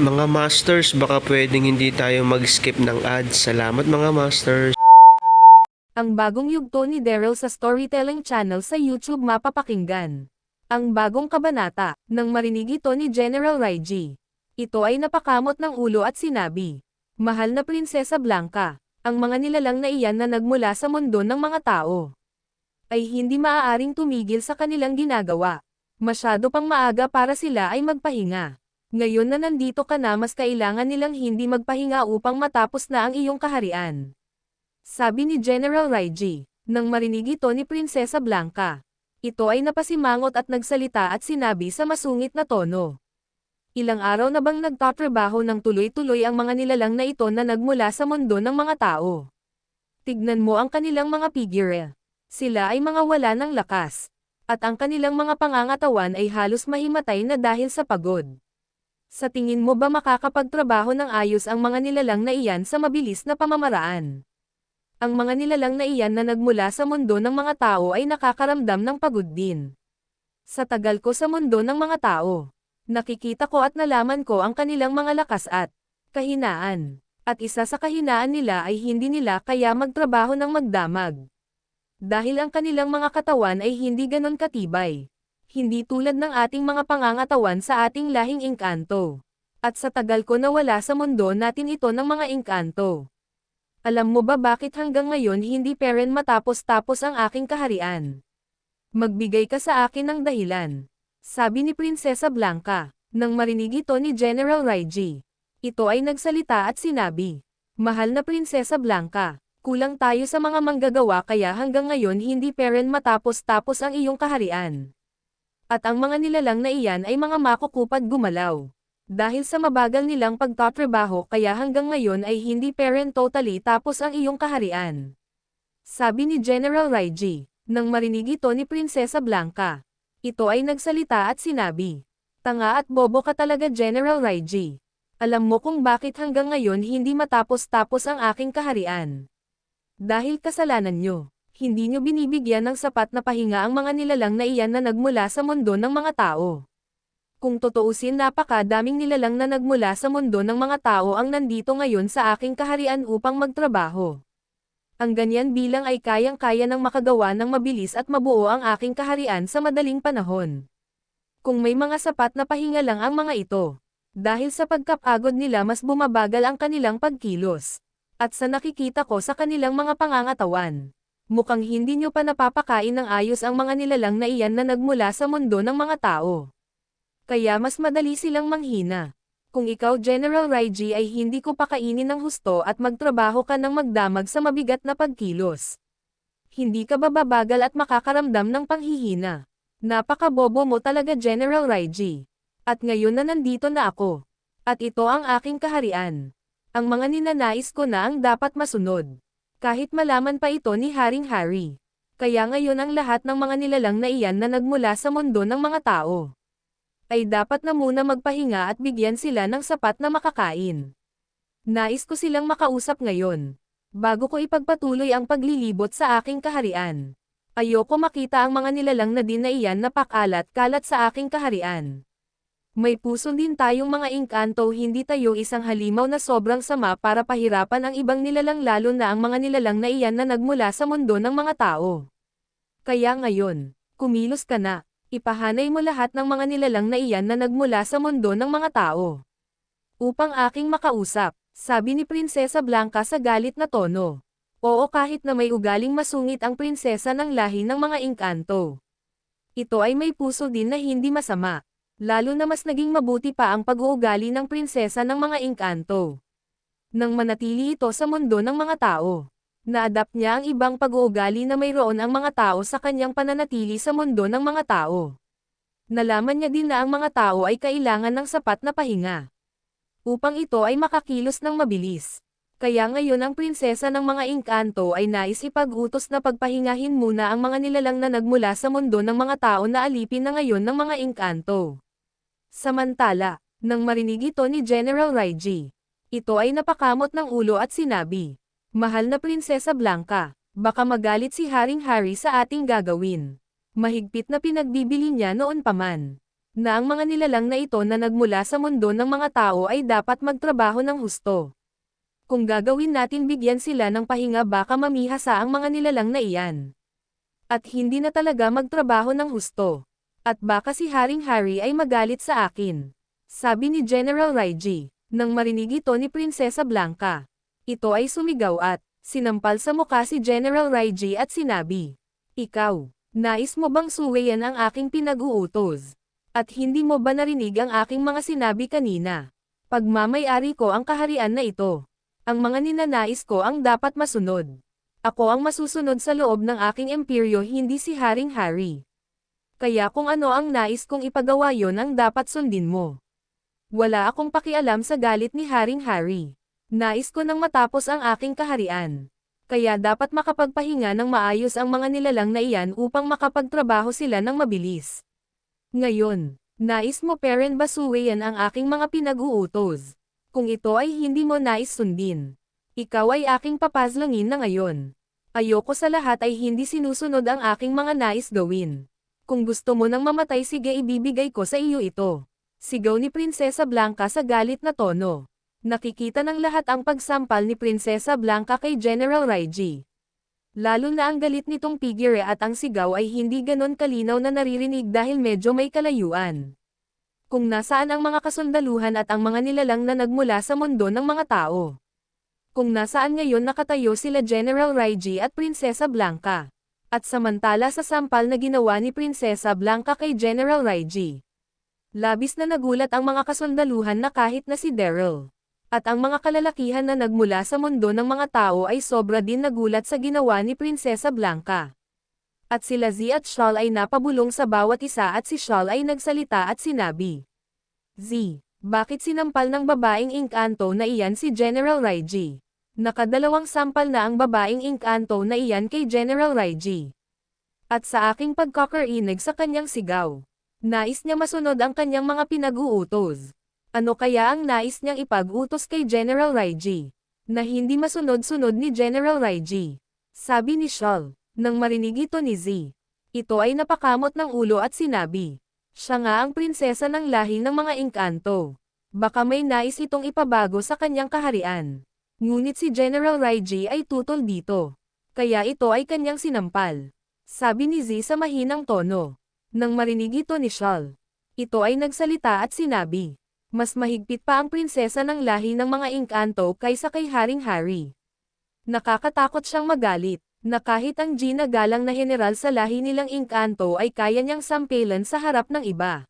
Mga Masters, baka pwedeng hindi tayo mag-skip ng ads. Salamat mga Masters. Ang bagong yugto ni Daryl sa Storytelling Channel sa YouTube mapapakinggan. Ang bagong kabanata, nang marinig ito ni General Raiji. Ito ay napakamot ng ulo at sinabi, Mahal na Prinsesa Blanca, ang mga nilalang na iyan na nagmula sa mundo ng mga tao ay hindi maaaring tumigil sa kanilang ginagawa. Masyado pang maaga para sila ay magpahinga. Ngayon na nandito ka na mas kailangan nilang hindi magpahinga upang matapos na ang iyong kaharian. Sabi ni General Raiji, nang marinig ito ni Prinsesa Blanca. Ito ay napasimangot at nagsalita at sinabi sa masungit na tono. Ilang araw na bang nagtatrabaho ng tuloy-tuloy ang mga nilalang na ito na nagmula sa mundo ng mga tao? Tignan mo ang kanilang mga figure. Sila ay mga wala ng lakas. At ang kanilang mga pangangatawan ay halos mahimatay na dahil sa pagod. Sa tingin mo ba makakapagtrabaho ng ayos ang mga nilalang na iyan sa mabilis na pamamaraan? Ang mga nilalang na iyan na nagmula sa mundo ng mga tao ay nakakaramdam ng pagod din. Sa tagal ko sa mundo ng mga tao, nakikita ko at nalaman ko ang kanilang mga lakas at kahinaan. At isa sa kahinaan nila ay hindi nila kaya magtrabaho ng magdamag. Dahil ang kanilang mga katawan ay hindi ganon katibay. Hindi tulad ng ating mga pangangatawan sa ating lahing engkanto. At sa tagal ko nawala sa mundo natin ito ng mga engkanto. Alam mo ba bakit hanggang ngayon hindi peren matapos-tapos ang aking kaharian? Magbigay ka sa akin ng dahilan. Sabi ni Prinsesa Blanca, nang marinig ito ni General Raiji. Ito ay nagsalita at sinabi, Mahal na Prinsesa Blanca, kulang tayo sa mga manggagawa kaya hanggang ngayon hindi peren matapos-tapos ang iyong kaharian. At ang mga nilalang na iyan ay mga makukupad gumalaw. Dahil sa mabagal nilang pagtatrabaho kaya hanggang ngayon ay hindi parent totally tapos ang iyong kaharian. Sabi ni General Raiji, nang marinig ito ni Prinsesa Blanca. Ito ay nagsalita at sinabi, Tanga at bobo ka talaga General Raiji. Alam mo kung bakit hanggang ngayon hindi matapos-tapos ang aking kaharian. Dahil kasalanan nyo, hindi nyo binibigyan ng sapat na pahinga ang mga nilalang na iyan na nagmula sa mundo ng mga tao. Kung totoosin napakadaming nilalang na nagmula sa mundo ng mga tao ang nandito ngayon sa aking kaharian upang magtrabaho. Ang ganyan bilang ay kayang-kaya ng makagawa ng mabilis at mabuo ang aking kaharian sa madaling panahon. Kung may mga sapat na pahinga lang ang mga ito, dahil sa pagkapagod nila mas bumabagal ang kanilang pagkilos. At sa nakikita ko sa kanilang mga pangangatawan, mukhang hindi nyo pa napapakain ng ayos ang mga nilalang na iyan na nagmula sa mundo ng mga tao kaya mas madali silang manghina. Kung ikaw General Raiji ay hindi ko pakainin ng husto at magtrabaho ka ng magdamag sa mabigat na pagkilos. Hindi ka bababagal at makakaramdam ng panghihina. Napakabobo mo talaga General Raiji. At ngayon na nandito na ako. At ito ang aking kaharian. Ang mga ninanais ko na ang dapat masunod. Kahit malaman pa ito ni Haring Harry. Kaya ngayon ang lahat ng mga nilalang na iyan na nagmula sa mundo ng mga tao ay dapat na muna magpahinga at bigyan sila ng sapat na makakain. Nais ko silang makausap ngayon. Bago ko ipagpatuloy ang paglilibot sa aking kaharian. Ayoko makita ang mga nilalang na din na iyan na pakalat-kalat sa aking kaharian. May puso din tayong mga engkanto hindi tayo isang halimaw na sobrang sama para pahirapan ang ibang nilalang lalo na ang mga nilalang na iyan na nagmula sa mundo ng mga tao. Kaya ngayon, kumilos ka na. Ipahanay mo lahat ng mga nilalang na iyan na nagmula sa mundo ng mga tao. Upang aking makausap, sabi ni Prinsesa Blanca sa galit na tono. Oo kahit na may ugaling masungit ang prinsesa ng lahi ng mga engkanto. Ito ay may puso din na hindi masama. Lalo na mas naging mabuti pa ang pag-uugali ng prinsesa ng mga engkanto. Nang manatili ito sa mundo ng mga tao. Na-adapt niya ang ibang pag-uugali na mayroon ang mga tao sa kanyang pananatili sa mundo ng mga tao. Nalaman niya din na ang mga tao ay kailangan ng sapat na pahinga. Upang ito ay makakilos ng mabilis. Kaya ngayon ang prinsesa ng mga engkanto ay nais ipag-utos na pagpahingahin muna ang mga nilalang na nagmula sa mundo ng mga tao na alipin na ngayon ng mga engkanto. Samantala, nang marinig ito ni General Raiji, ito ay napakamot ng ulo at sinabi, Mahal na Prinsesa Blanca, baka magalit si Haring Harry sa ating gagawin. Mahigpit na pinagbibili niya noon pa man. Na ang mga nilalang na ito na nagmula sa mundo ng mga tao ay dapat magtrabaho ng husto. Kung gagawin natin bigyan sila ng pahinga baka mamihasa ang mga nilalang na iyan. At hindi na talaga magtrabaho ng husto. At baka si Haring Harry ay magalit sa akin. Sabi ni General Raiji, nang marinig ito ni Prinsesa Blanca. Ito ay sumigaw at, sinampal sa muka si General Raiji at sinabi, Ikaw, nais mo bang suwayan ang aking pinag-uutos? At hindi mo ba narinig ang aking mga sinabi kanina? Pagmamayari ko ang kaharian na ito. Ang mga ninanais ko ang dapat masunod. Ako ang masusunod sa loob ng aking imperyo hindi si Haring Harry. Kaya kung ano ang nais kong ipagawa yon ang dapat sundin mo. Wala akong pakialam sa galit ni Haring Harry. Nais ko nang matapos ang aking kaharian. Kaya dapat makapagpahinga ng maayos ang mga nilalang na iyan upang makapagtrabaho sila ng mabilis. Ngayon, nais mo parent ba suwayan ang aking mga pinag-uutos? Kung ito ay hindi mo nais sundin. Ikaw ay aking papazlangin na ngayon. Ayoko sa lahat ay hindi sinusunod ang aking mga nais gawin. Kung gusto mo nang mamatay sige ibibigay ko sa iyo ito. Sigaw ni Prinsesa Blanca sa galit na tono. Nakikita ng lahat ang pagsampal ni Prinsesa Blanca kay General Raiji. Lalo na ang galit nitong figure at ang sigaw ay hindi ganon kalinaw na naririnig dahil medyo may kalayuan. Kung nasaan ang mga kasundaluhan at ang mga nilalang na nagmula sa mundo ng mga tao. Kung nasaan ngayon nakatayo sila General Raiji at Prinsesa Blanca. At samantala sa sampal na ginawa ni Prinsesa Blanca kay General Raiji. Labis na nagulat ang mga kasundaluhan na kahit na si Daryl. At ang mga kalalakihan na nagmula sa mundo ng mga tao ay sobra din nagulat sa ginawa ni Prinsesa Blanca. At sila Z at Shawl ay napabulong sa bawat isa at si Shawl ay nagsalita at sinabi. Z, bakit sinampal ng babaeng engkanto na iyan si General Raiji? Nakadalawang sampal na ang babaeng engkanto na iyan kay General Raiji. At sa aking pagkakarinig sa kanyang sigaw, nais niya masunod ang kanyang mga pinag-uutos. Ano kaya ang nais niyang ipag-utos kay General Raiji? Na hindi masunod-sunod ni General Raiji. Sabi ni Shawl, nang marinig ito ni Z. Ito ay napakamot ng ulo at sinabi. Siya nga ang prinsesa ng lahi ng mga engkanto. Baka may nais itong ipabago sa kanyang kaharian. Ngunit si General Raiji ay tutol dito. Kaya ito ay kanyang sinampal. Sabi ni Z sa mahinang tono. Nang marinig ito ni Shawl. Ito ay nagsalita at sinabi. Mas mahigpit pa ang prinsesa ng lahi ng mga engkanto kaysa kay Haring Harry. Nakakatakot siyang magalit, na kahit ang Gina galang na general sa lahi nilang engkanto ay kaya niyang sampelan sa harap ng iba.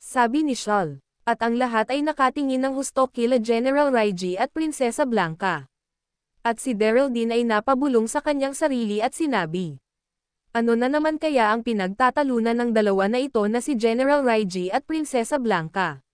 Sabi ni Shawl, at ang lahat ay nakatingin ng husto kila General Raiji at Prinsesa Blanca. At si Daryl din ay napabulong sa kanyang sarili at sinabi. Ano na naman kaya ang pinagtatalunan ng dalawa na ito na si General Raiji at Prinsesa Blanca?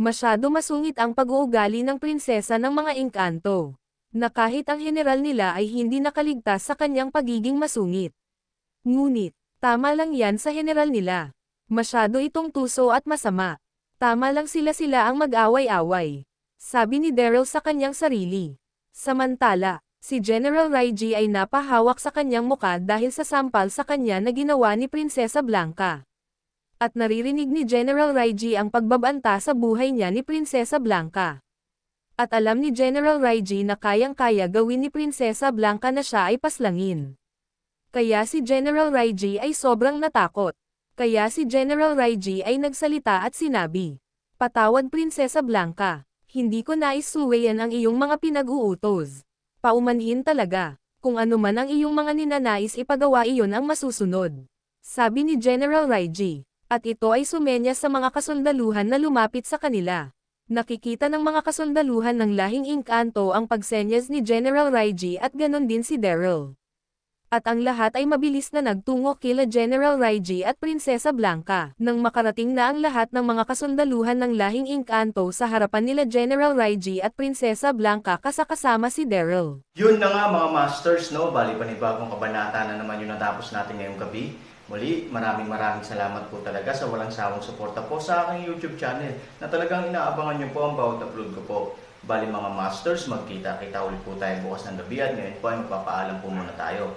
Masyado masungit ang pag-uugali ng prinsesa ng mga engkanto. Na kahit ang general nila ay hindi nakaligtas sa kanyang pagiging masungit. Ngunit, tama lang yan sa general nila. Masyado itong tuso at masama. Tama lang sila-sila ang mag-away-away. Sabi ni Daryl sa kanyang sarili. Samantala, si General Raiji ay napahawak sa kanyang muka dahil sa sampal sa kanya na ginawa ni Prinsesa Blanca. At naririnig ni General Raiji ang pagbabanta sa buhay niya ni Prinsesa Blanca. At alam ni General Raiji na kayang-kaya gawin ni Prinsesa Blanca na siya ay paslangin. Kaya si General Raiji ay sobrang natakot. Kaya si General Raiji ay nagsalita at sinabi, Patawad Prinsesa Blanca, hindi ko nais suwayan ang iyong mga pinag-uutos. Paumanhin talaga, kung ano man ang iyong mga ninanais ipagawa iyon ang masusunod. Sabi ni General Raiji, at ito ay sumenya sa mga kasundaluhan na lumapit sa kanila. Nakikita ng mga kasundaluhan ng lahing Inkanto ang pagsenyas ni General Raiji at ganon din si Daryl. At ang lahat ay mabilis na nagtungo kila General Raiji at Prinsesa Blanca. Nang makarating na ang lahat ng mga kasundaluhan ng lahing Inkanto sa harapan nila General Raiji at Prinsesa Blanca kasakasama si Daryl. Yun na nga mga masters, no? Bali panibagong kabanata na naman yung natapos natin ngayong gabi. Muli, maraming maraming salamat po talaga sa walang sawang suporta po sa aking YouTube channel na talagang inaabangan niyo po ang bawat upload ko po. Bali mga masters, magkita-kita ulit po tayo bukas ng gabi at ngayon po ay magpapaalam po muna tayo.